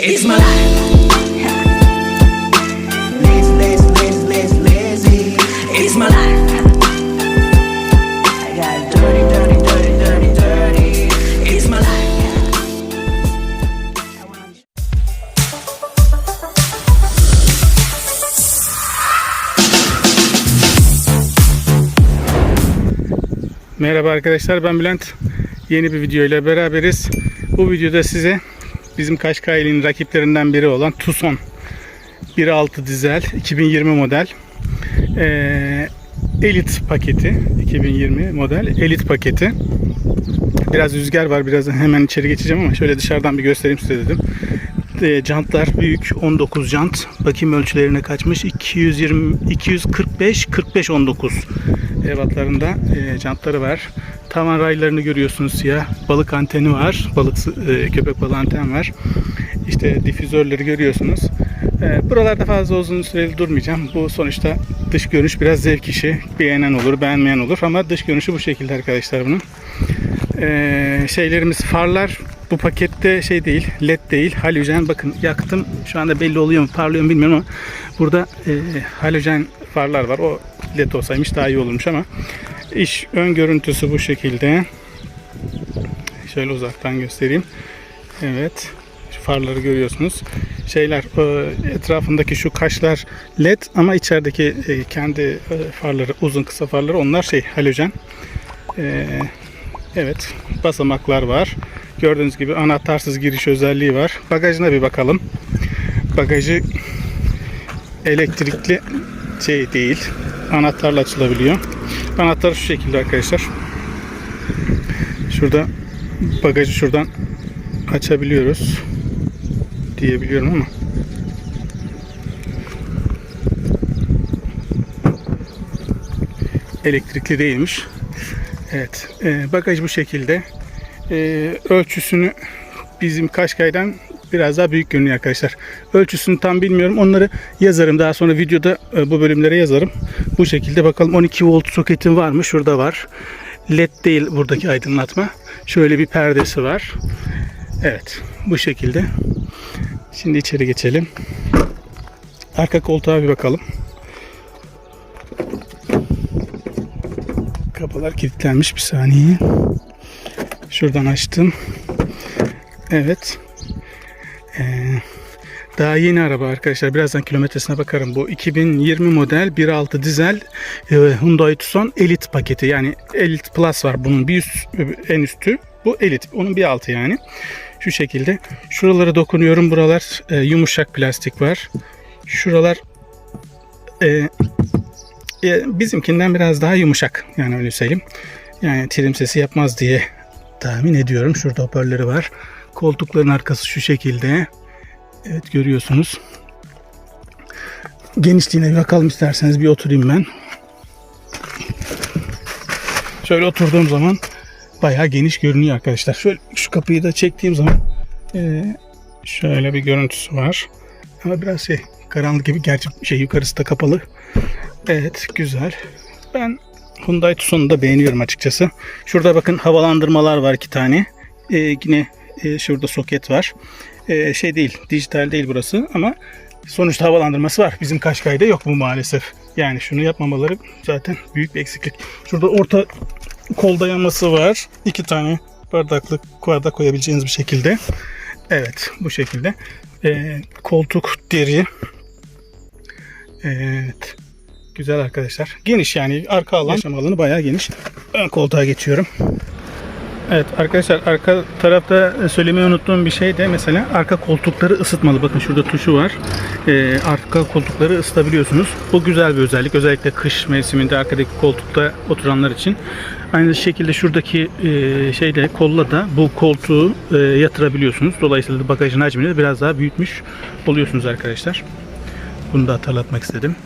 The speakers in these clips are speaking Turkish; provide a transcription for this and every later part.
It's my life. Lazy, lazy, lazy, lazy, lazy. It's my life. I got dirty, dirty, dirty, dirty, dirty. It's my life. I wanna- Merhaba arkadaşlar ben Bülent. Yeni bir video ile beraberiz. Bu videoda size bizim Kaşkaylı'nın rakiplerinden biri olan Tucson 1.6 dizel 2020 model. Ee, Elite paketi 2020 model Elite paketi. Biraz rüzgar var birazdan hemen içeri geçeceğim ama şöyle dışarıdan bir göstereyim size dedim. E, jantlar büyük 19 jant. Bakayım ölçülerine kaçmış. 220 245 45 19 ebatlarında e, jantları var tavan raylarını görüyorsunuz siyah. Balık anteni var. Balık e, köpek balığı anten var. İşte difüzörleri görüyorsunuz. E, buralarda fazla uzun süreli durmayacağım. Bu sonuçta dış görünüş biraz zevk işi. Beğenen olur beğenmeyen olur ama dış görünüşü bu şekilde arkadaşlar bunun. Ee, şeylerimiz farlar bu pakette şey değil led değil halojen. Bakın yaktım. Şu anda belli oluyor mu parlıyor mu bilmiyorum ama burada e, halojen farlar var. O led olsaymış daha iyi olurmuş ama iş ön görüntüsü bu şekilde şöyle uzaktan göstereyim evet farları görüyorsunuz şeyler e, etrafındaki şu kaşlar led ama içerideki e, kendi e, farları uzun kısa farları onlar şey halojen Evet, basamaklar var. Gördüğünüz gibi anahtarsız giriş özelliği var. Bagajına bir bakalım. Bagajı elektrikli şey değil. Anahtarla açılabiliyor. Anahtar şu şekilde arkadaşlar. Şurada bagajı şuradan açabiliyoruz diyebiliyorum ama elektrikli değilmiş. Evet, e, bagaj bu şekilde. E, ölçüsünü bizim Kaşkay'dan biraz daha büyük görünüyor arkadaşlar. Ölçüsünü tam bilmiyorum. Onları yazarım. Daha sonra videoda e, bu bölümlere yazarım. Bu şekilde bakalım 12 volt soketim var mı? Şurada var. LED değil buradaki aydınlatma. Şöyle bir perdesi var. Evet, bu şekilde. Şimdi içeri geçelim. Arka koltuğa bir bakalım. Kapılar kilitlenmiş bir saniye. Şuradan açtım. Evet. Ee, daha yeni araba arkadaşlar. Birazdan kilometresine bakarım. Bu 2020 model 1.6 dizel e, Hyundai Tucson Elite paketi. Yani Elite Plus var. Bunun bir üst, en üstü. Bu Elite. Onun bir altı yani. Şu şekilde. Şuralara dokunuyorum. Buralar e, yumuşak plastik var. Şuralar e, e, bizimkinden biraz daha yumuşak. Yani öyle söyleyeyim. Yani trim sesi yapmaz diye tahmin ediyorum. Şurada hoparlörü var. Koltukların arkası şu şekilde. Evet görüyorsunuz. Genişliğine bir bakalım isterseniz bir oturayım ben. Şöyle oturduğum zaman bayağı geniş görünüyor arkadaşlar. Şöyle şu kapıyı da çektiğim zaman e, şöyle bir görüntüsü var. Ama biraz şey karanlık gibi. Gerçi şey yukarısı da kapalı. Evet güzel. Ben Hyundai Tucson'u da beğeniyorum açıkçası. Şurada bakın havalandırmalar var iki tane. Ee, yine e, şurada soket var. Ee, şey değil dijital değil burası ama sonuçta havalandırması var. Bizim Kaşkay'da yok bu maalesef. Yani şunu yapmamaları zaten büyük bir eksiklik. Şurada orta kol dayanması var. İki tane bardaklık bardak koyabileceğiniz bir şekilde. Evet bu şekilde. Ee, koltuk deri. Evet. Güzel arkadaşlar. Geniş yani arka alan yaşam alanı bayağı geniş. Ön koltuğa geçiyorum. Evet arkadaşlar arka tarafta söylemeyi unuttuğum bir şey de mesela arka koltukları ısıtmalı. Bakın şurada tuşu var. Ee, arka koltukları ısıtabiliyorsunuz. Bu güzel bir özellik. Özellikle kış mevsiminde arkadaki koltukta oturanlar için. Aynı şekilde şuradaki e, şeyle kolla da bu koltuğu e, yatırabiliyorsunuz. Dolayısıyla bagajın hacmini de biraz daha büyütmüş oluyorsunuz arkadaşlar. Bunu da hatırlatmak istedim.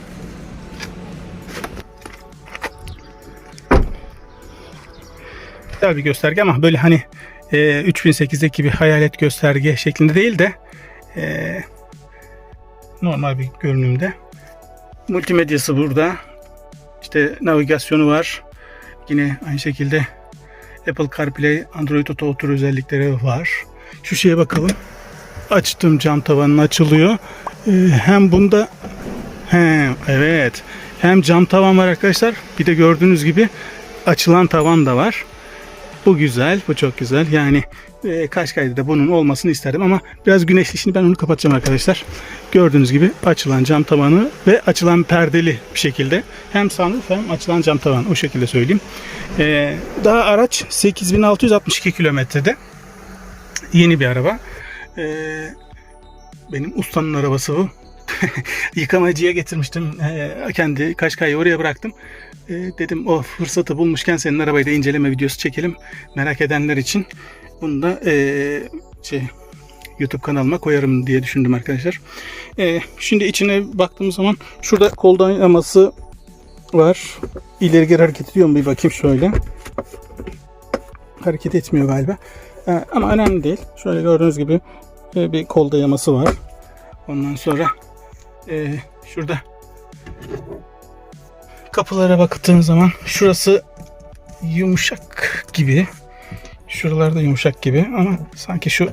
Güzel bir gösterge ama böyle hani e, 3008'deki bir hayalet gösterge şeklinde değil de e, normal bir görünümde. Multimedyası burada. İşte navigasyonu var. Yine aynı şekilde Apple CarPlay, Android Auto otur özellikleri var. Şu şeye bakalım. açtım cam tavanın açılıyor. Ee, hem bunda he, evet hem cam tavan var arkadaşlar bir de gördüğünüz gibi açılan tavan da var. Bu güzel, bu çok güzel. Yani e, Kaşkay'da da bunun olmasını isterdim ama biraz güneşli. Şimdi ben onu kapatacağım arkadaşlar. Gördüğünüz gibi açılan cam tavanı ve açılan perdeli bir şekilde. Hem sunroof hem açılan cam tavan. O şekilde söyleyeyim. E, daha araç 8662 kilometrede. Yeni bir araba. E, benim ustanın arabası bu. Yıkamacıya getirmiştim. E, kendi Kaşkay'ı oraya bıraktım. E, dedim o fırsatı bulmuşken senin arabayı da inceleme videosu çekelim. Merak edenler için. Bunu da e, şey, YouTube kanalıma koyarım diye düşündüm arkadaşlar. E, şimdi içine baktığımız zaman şurada kol dayaması var. İleri geri hareket ediyor mu bir bakayım şöyle. Hareket etmiyor galiba. E, ama önemli değil. Şöyle gördüğünüz gibi e, bir kol dayaması var. Ondan sonra e, şurada kapılara baktığım zaman şurası yumuşak gibi. Şuralarda yumuşak gibi ama sanki şu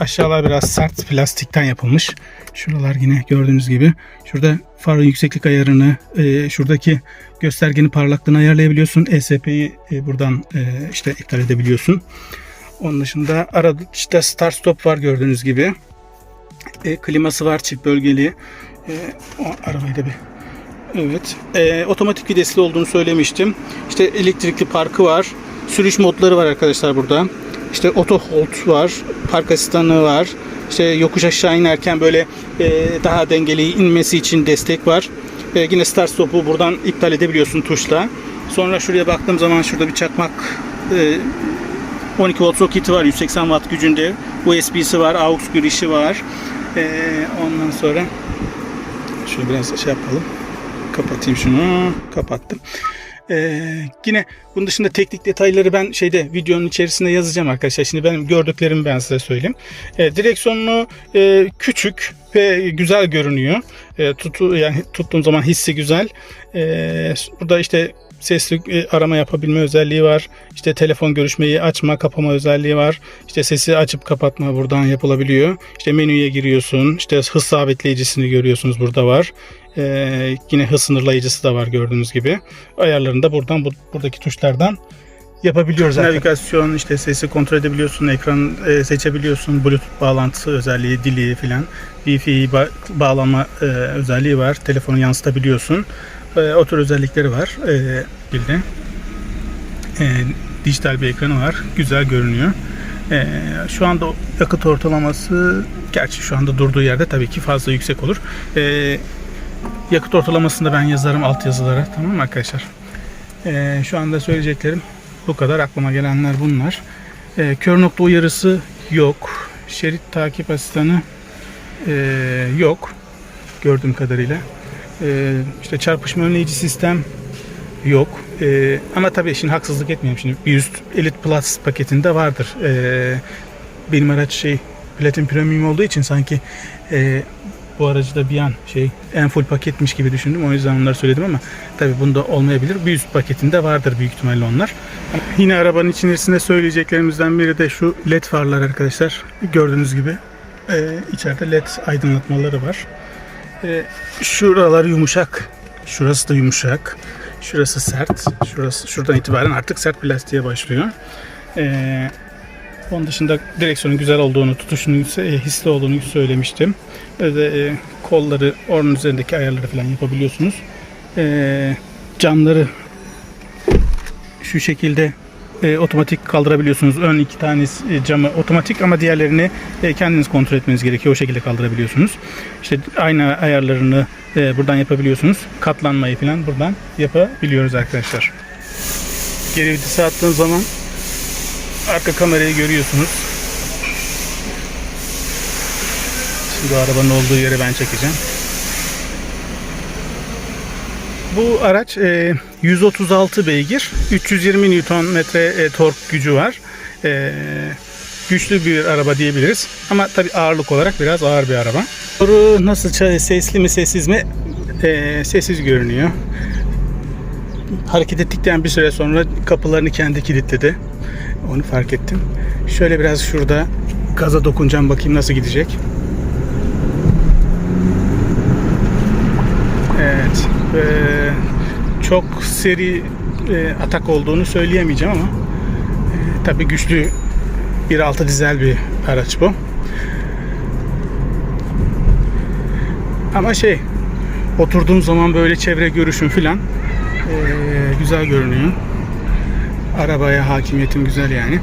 aşağılar biraz sert plastikten yapılmış. Şuralar yine gördüğünüz gibi. Şurada farın yükseklik ayarını, e, şuradaki göstergenin parlaklığını ayarlayabiliyorsun. ESP'yi e, buradan e, işte iptal edebiliyorsun. Onun dışında arada işte start stop var gördüğünüz gibi. E, kliması var çift bölgeli. E, o arabayı da bir Evet. E, otomatik vitesli olduğunu söylemiştim. İşte elektrikli parkı var. Sürüş modları var arkadaşlar burada. İşte auto hold var. Park asistanı var. İşte yokuş aşağı inerken böyle e, daha dengeli inmesi için destek var. E, yine start stop'u buradan iptal edebiliyorsun tuşla. Sonra şuraya baktığım zaman şurada bir çakmak e, 12 volt soketi var 180 watt gücünde. USB'si var, AUX girişi var. E, ondan sonra şöyle biraz şey yapalım. Kapatayım şunu. Kapattım. Ee, yine bunun dışında teknik detayları ben şeyde videonun içerisinde yazacağım arkadaşlar. Şimdi benim gördüklerimi ben size söyleyeyim. Ee, direksiyonu e, küçük ve güzel görünüyor. E, tutu yani tuttuğum zaman hissi güzel. Ee, burada işte sesli e, arama yapabilme özelliği var. İşte telefon görüşmeyi açma, kapama özelliği var. İşte sesi açıp kapatma buradan yapılabiliyor. İşte menüye giriyorsun. İşte hız sabitleyicisini görüyorsunuz burada var. Ee, yine hız sınırlayıcısı da var gördüğünüz gibi. Ayarlarını da buradan bu, buradaki tuşlardan yapabiliyoruz. Navigasyon işte sesi kontrol edebiliyorsun, ekran e, seçebiliyorsun, Bluetooth bağlantısı özelliği, dili filan, Wi-Fi ba- bağlama e, özelliği var. Telefonu yansıtabiliyorsun. E, o özellikleri var. E, bildi. E, dijital bir ekranı var. Güzel görünüyor. E, şu anda yakıt ortalaması gerçi şu anda durduğu yerde tabii ki fazla yüksek olur. E, yakıt ortalamasını da ben yazarım alt yazılara. Tamam mı arkadaşlar? E, şu anda söyleyeceklerim bu kadar. Aklıma gelenler bunlar. E, kör nokta uyarısı yok. Şerit takip asistanı e, yok. Gördüğüm kadarıyla. E, işte çarpışma önleyici sistem yok. E, ama tabii şimdi haksızlık etmeyeyim şimdi. Bir üst Elite Plus paketinde vardır. E, benim araç şey Platin Premium olduğu için sanki e, bu aracı da bir an şey en full paketmiş gibi düşündüm. O yüzden onları söyledim ama tabii bunda olmayabilir. Bir üst paketinde vardır büyük ihtimalle onlar. Yine arabanın içerisinde söyleyeceklerimizden biri de şu led farlar arkadaşlar. Gördüğünüz gibi e, içeride led aydınlatmaları var. E, şuralar yumuşak. Şurası da yumuşak. Şurası sert. Şurası şuradan itibaren artık sert plastiğe başlıyor. E, onun dışında direksiyonun güzel olduğunu, tutuşunun e, hisli olduğunu söylemiştim. Ve e, kolları, onun üzerindeki ayarları falan yapabiliyorsunuz. E, camları şu şekilde e, otomatik kaldırabiliyorsunuz. Ön iki tanesi e, camı otomatik ama diğerlerini e, kendiniz kontrol etmeniz gerekiyor. O şekilde kaldırabiliyorsunuz. İşte ayna ayarlarını e, buradan yapabiliyorsunuz. Katlanmayı falan buradan yapabiliyoruz arkadaşlar. Geri vitese attığım zaman arka kamerayı görüyorsunuz. Şimdi arabanın olduğu yeri ben çekeceğim. Bu araç e, 136 beygir, 320 Nm e, tork gücü var. E, güçlü bir araba diyebiliriz. Ama tabi ağırlık olarak biraz ağır bir araba. Motoru nasıl sesli mi sessiz mi? E, sessiz görünüyor. Hareket ettikten bir süre sonra kapılarını kendi kilitledi. Onu fark ettim. Şöyle biraz şurada gaza dokunacağım bakayım nasıl gidecek. Evet. eee, çok seri e, atak olduğunu söyleyemeyeceğim ama e, tabii güçlü 1.6 dizel bir araç bu. Ama şey oturduğum zaman böyle çevre görüşüm filan e, güzel görünüyor. Arabaya hakimiyetim güzel yani.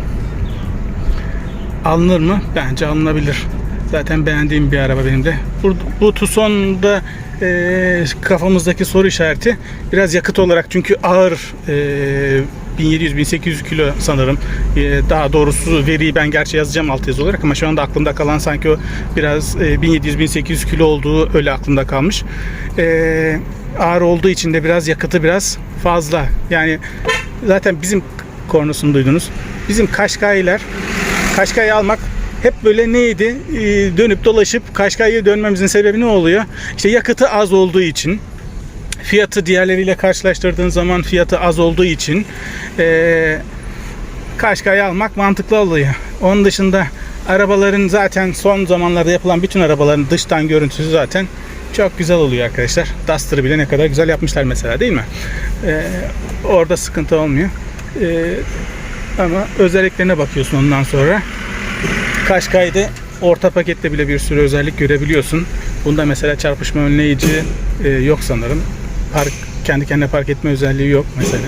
Alınır mı? Bence alınabilir. Zaten beğendiğim bir araba benim de. Bu, bu Tucson'da e, kafamızdaki soru işareti biraz yakıt olarak çünkü ağır e, 1700-1800 kilo sanırım. E, daha doğrusu veriyi ben gerçi yazacağım altyazı olarak ama şu anda aklımda kalan sanki o biraz e, 1700-1800 kilo olduğu öyle aklımda kalmış. E, ağır olduğu için de biraz yakıtı biraz fazla. Yani zaten bizim kornusunu duydunuz. Bizim Kaşkaylar Kaşkay'ı almak hep böyle neydi? Ee, dönüp dolaşıp Kaşkay'ya dönmemizin sebebi ne oluyor? İşte yakıtı az olduğu için fiyatı diğerleriyle karşılaştırdığın zaman fiyatı az olduğu için ee, Kaşkay'ı almak mantıklı oluyor. Onun dışında arabaların zaten son zamanlarda yapılan bütün arabaların dıştan görüntüsü zaten çok güzel oluyor arkadaşlar. Duster'ı bile ne kadar güzel yapmışlar mesela değil mi? Ee, orada sıkıntı olmuyor. Ee, ama özelliklerine bakıyorsun ondan sonra. Kaşkay'da orta pakette bile bir sürü özellik görebiliyorsun. Bunda mesela çarpışma önleyici e, yok sanırım. Park kendi kendine park etme özelliği yok mesela.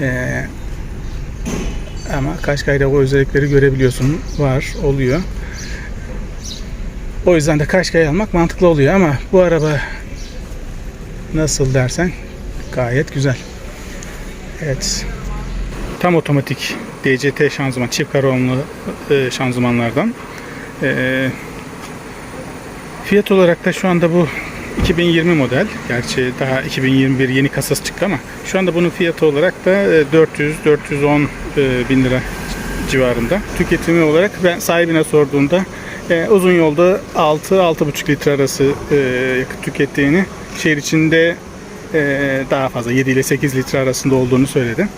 E, ama Kaşkay'da o özellikleri görebiliyorsun. Var, oluyor. O yüzden de Kaşkay almak mantıklı oluyor ama bu araba nasıl dersen gayet güzel. Evet. Tam otomatik DCT şanzıman, çift karbonlu e, şanzımanlardan. E, fiyat olarak da şu anda bu 2020 model. Gerçi daha 2021 yeni kasası çıktı ama şu anda bunun fiyatı olarak da 400-410 bin lira civarında. Tüketimi olarak ben sahibine sorduğumda e, uzun yolda 6-6,5 litre arası e, yakıt tükettiğini, şehir içinde e, daha fazla 7 ile 8 litre arasında olduğunu söyledi.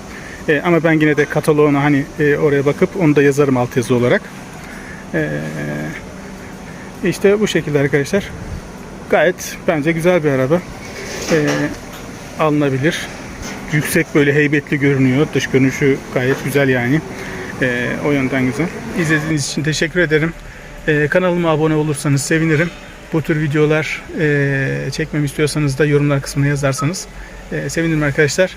E, ama ben yine de kataloğuna hani e, oraya bakıp onu da yazarım altyazı olarak. E, işte bu şekilde arkadaşlar. Gayet bence güzel bir araba. E, alınabilir. Yüksek böyle heybetli görünüyor. Dış görünüşü gayet güzel yani. E, o yönden güzel. İzlediğiniz için teşekkür ederim. E, kanalıma abone olursanız sevinirim. Bu tür videolar e, çekmemi istiyorsanız da yorumlar kısmına yazarsanız e, sevinirim arkadaşlar.